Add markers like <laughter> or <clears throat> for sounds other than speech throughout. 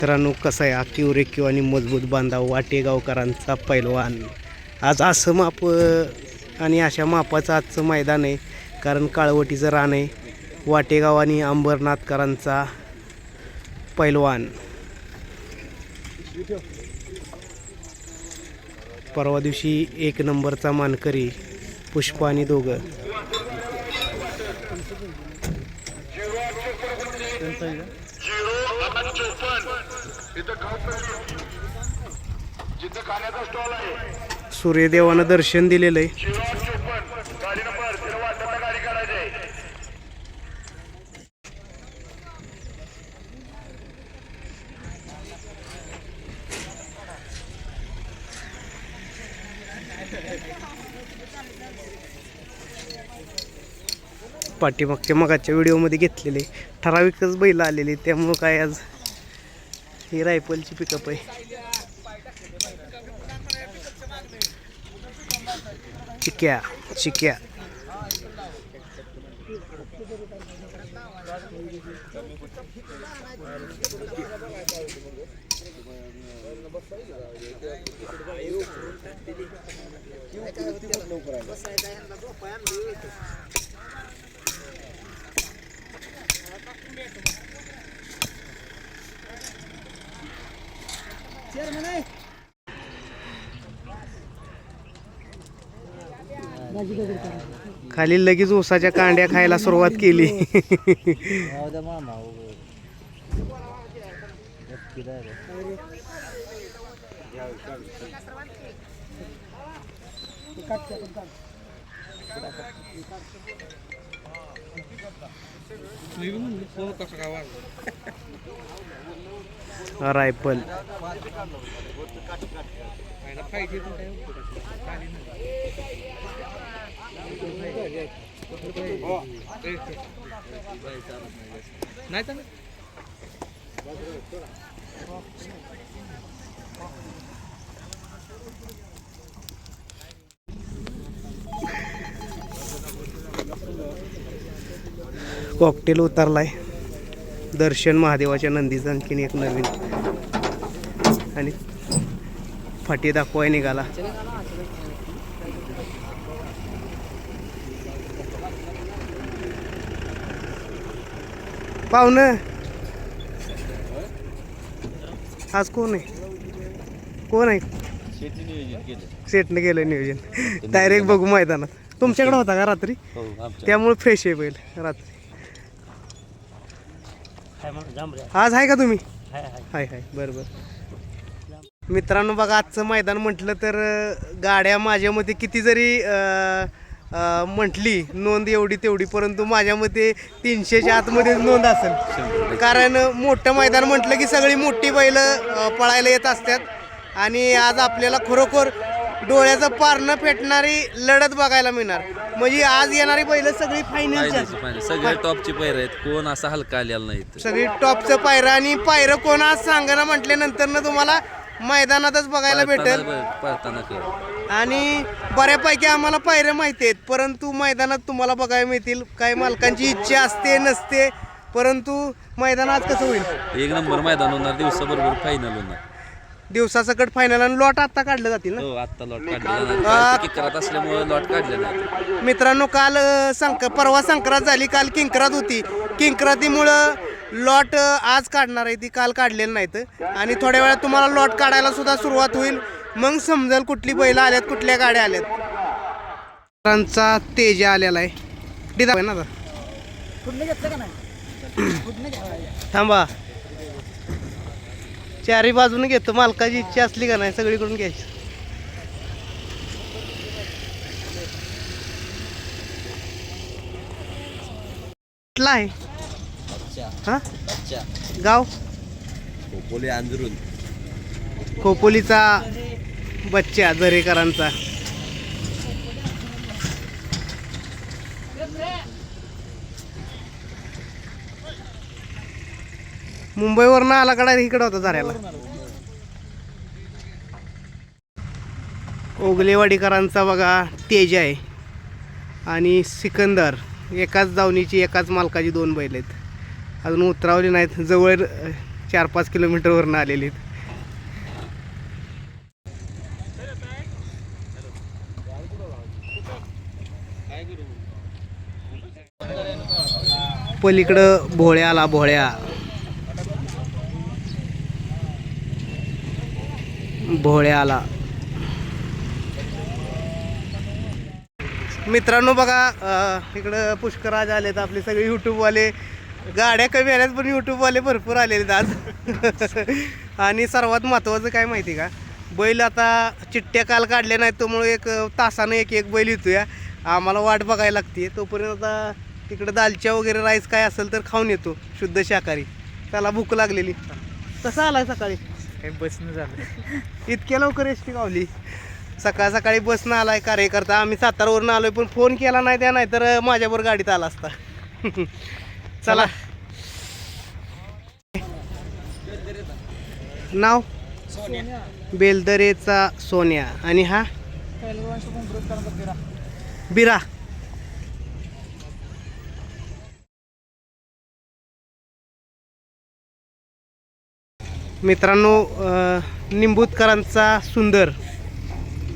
मित्रांनो कसं आहे? आखीव रेखीव आणि मजबूत बांधाव वाटेगावकरांचा पैलवान. आज असं माप आणि अशा मापाचं आजचं मैदान आहे कारण काळवटीचं रान आहे वाटेगाव आणि अंबरनाथकरांचा पैलवान. परवा दिवशी एक नंबरचा मानकरी पुष्पा आणि दोघं. झिरो आणि चोपन्न इथं खाऊ जिथं खाण्याचा स्टॉल आहे. सूर्यदेवानं दर्शन दिलेलं आहे झिरो आणि चोपन्न गाडी नंबर झिरो वाटताना गाडी काढायची. आहे पाठीमागच्या मगाच्या व्हिडिओमध्ये घेतलेले. ठराविकच बैल आलेले त्यामुळं काय आज ही रायफलची पिकअप आहे. चिक्या चिक्या. खाली लगेच ऊसाच्या कांड्या खायला सुरुवात केली. Rifle cocktail उतरलाय. दर्शन महादेवाच्या नंदीचं आणखीन एक नवीन. आणि फाटी दाखवाय निघाला. पाहुणं. आज कोण आहे? कोण आहे? सेटने केलं. नियोजन. डायरेक्ट बघू मैदानात. तुमच्याकडे होता का रात्री? त्यामुळे फ्रेश आहे बैल रात्री. आज आहे का तुम्ही? हाय हाय. बरं बरं. मित्रांनो बघा आजचं मैदान म्हटलं तर अं, गाड्या माझ्या मते किती जरी अं, अं, म्हटली नोंद एवढी तेवढी परंतु माझ्या मते तीनशेच्या आतमध्ये नोंद असेल. कारण मोठं मैदान म्हटलं की सगळी मोठी बैल पळायला येत असतात. आणि आज आपल्याला खरोखर डोळ्याचं पारणं फेटणारी लढत बघायला मिळणार. म्हणजे आज येणारी बैल सगळी फायनलची सगळे टॉपचे पैर आहेत. कोण असा हलका आलेला नाही. सगळी टॉपचं पायरं आणि पायरं कोण आज सांगणं म्हटल्यानंतर ना तुम्हाला मैदानातच बघायला भेटेल. आणि बऱ्यापैकी आम्हाला पायऱ्या माहिती आहेत परंतु मैदानात तुम्हाला बघायला मिळतील. काही मालकांची इच्छा असते नसते परंतु मैदान आज कसं होईल? एक नंबर मैदान होणार दिवसाबरोबर फायनल होणार. दिवसासकट फायनल आणि लॉट आता काढलं जातील ना? हो आत्ता लॉट किकरात असल्यामुळे लॉट मित्रांनो काल अ, संक परवा संक्रांत झाली काल किंक्रात होती. किंक्रातीमुळं लॉट आज काढणार आहे ती काल काढलेली नाहीत. आणि थोड्या वेळात तुम्हाला लॉट काढायला सुद्धा सुरुवात होईल. मग समजेल कुठली बैल आल्यात कुठल्या गाड्या आल्यात. मित्रांचा तेज आलेला आहे. डिदा आहे ना आता? <clears throat> थांबा. चारी बाजूने घेतो. मालकाची इच्छा असली का नाही सगळीकडून घ्यायची. कुठला आहे? हा? गाव? बोले अंजरून खोपोलीचा बच्चा झरेकरांचा मुंबईवरनं आला कडा इकडं होता झऱ्याला ओगलेवाडीकरांचा बघा तेज आहे. आणि सिकंदर एकाच दावणीची एकाच मालकाची दोन बैल आहेत. अजून उतरावली नाहीत जवळ चार पाच किलोमीटरवरनं आलेली पलीकडं भोळ्या आला भोळ्या. भोळ्याला. मित्रांनो बघा इकडं पुष्कराज आलेत आपले सगळे यूट्यूबवाले गाड्या कमी आल्यात पण यूट्यूबवाले भरपूर आलेले आज. <laughs> आणि सर्वात महत्त्वाचं काय माहिती का? बैल आता चिट्ट्या काल काढल्या नाहीत त्यामुळे एक तासानं एक एक बैल येतो या आम्हाला वाट बघायला लागते तोपर्यंत आता तिकडं दालच्या वगैरे राईस काय असेल तर खाऊन येतो शुद्ध शाकाहारी. त्याला भूक लागलेली. कसा आला सकाळी? बसणं झालं <laughs> इतक्या लवकर एस टी गावली. सकाळ सकाळी बसनं आलाय कार्यकर्ता. आम्ही सातारावरून आलोय पण फोन केला नाही त्या नाही तर माझ्यावर गाडीत आला असता. <laughs> चला. नाव? बेलदरेचा सोन्या. आणि हा? बिरा. मित्रांनो निंबूतकरांचा सुंदर.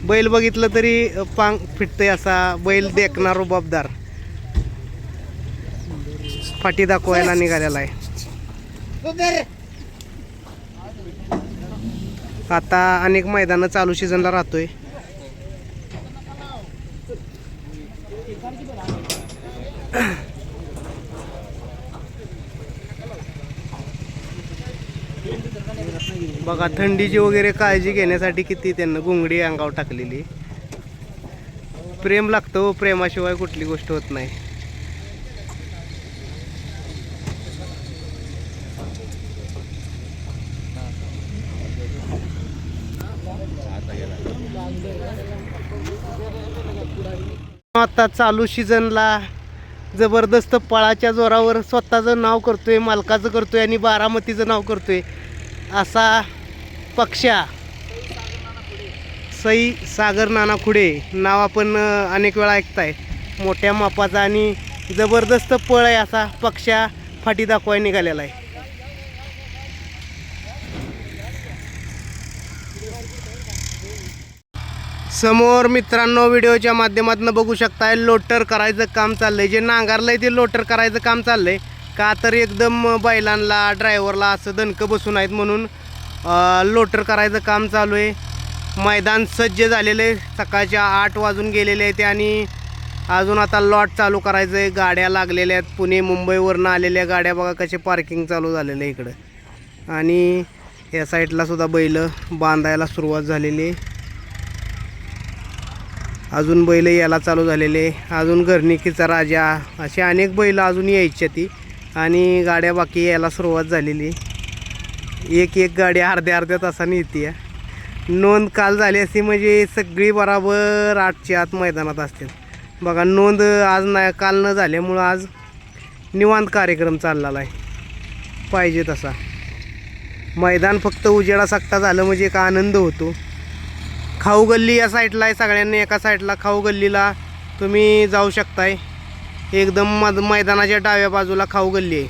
बैल बघितलं तरी पांग फिटतंय असा बैल देखणार हो रुबाबदार फाटी दाखवायला निघालेला आहे. आता अनेक मैदानं चालू सीझनला राहतोय. बघा थंडीची वगैरे काळजी घेण्यासाठी किती त्यांना घुंगडी अंगावर टाकलेली. प्रेम लागतं हो, प्रेमाशिवाय कुठली गोष्ट होत नाही. आता चालू सीझनला जबरदस्त पळाच्या जोरावर स्वतःचं नाव करतोय मालकाचं करतोय आणि बारामतीचं नाव करतोय. असा पक्षा. सई सागर नाना खुडे नाव आपण अनेक वेळा ऐकताय. मोठ्या मापाचा आणि जबरदस्त पळ आहे असा पक्षा फाटी दाखवाय निघालेला आहे. समोर मित्रांनो व्हिडिओच्या माध्यमातून बघू शकताय लोटर करायचं काम चाललंय. जे नांगारलंय ते लोटर करायचं काम चाललंय. का तर एकदम बैलांना ड्रायव्हरला असं दणकं बसून आहेत म्हणून लोटर करायचं काम चालू आहे. मैदान सज्ज झालेलं आहे. सकाळच्या आठ वाजून गेलेले आहेत आणि अजून आता लॉट चालू करायचं आहे गाड्या लागलेल्या आहेत. पुणे मुंबईवरनं आलेल्या गाड्या बघा कसे पार्किंग चालू झालेलं आहे इकडं. आणि या साईडला सुद्धा बैल बांधायला सुरुवात झालेली आहे. अजून बैल यायला चालू झालेले अजून घरनिकीचा राजा असे अनेक बैल अजून यायच्या ती. आणि गाड्या बाकी यायला सुरुवात झालेली. एक एक गाडी अर्ध्या अर्ध्या तासाने येते नोंद काल झाली असती म्हणजे सगळी बराबर आठच्या आत मैदानात असते बघा नोंद आज नाही काल न झाल्यामुळं आज निवांत कार्यक्रम चाललेला आहे. पाहिजे तसा. मैदान फक्त उजेडा सक्ता झालं म्हणजे एक आनंद होतो. खाऊ गल्ली या साईडला आहे सगळ्यांनी एका साईडला खाऊ गल्लीला तुम्ही जाऊ शकताय. एकदम मद मैदानाच्या डाव्या बाजूला खाऊ गल्ली आहे.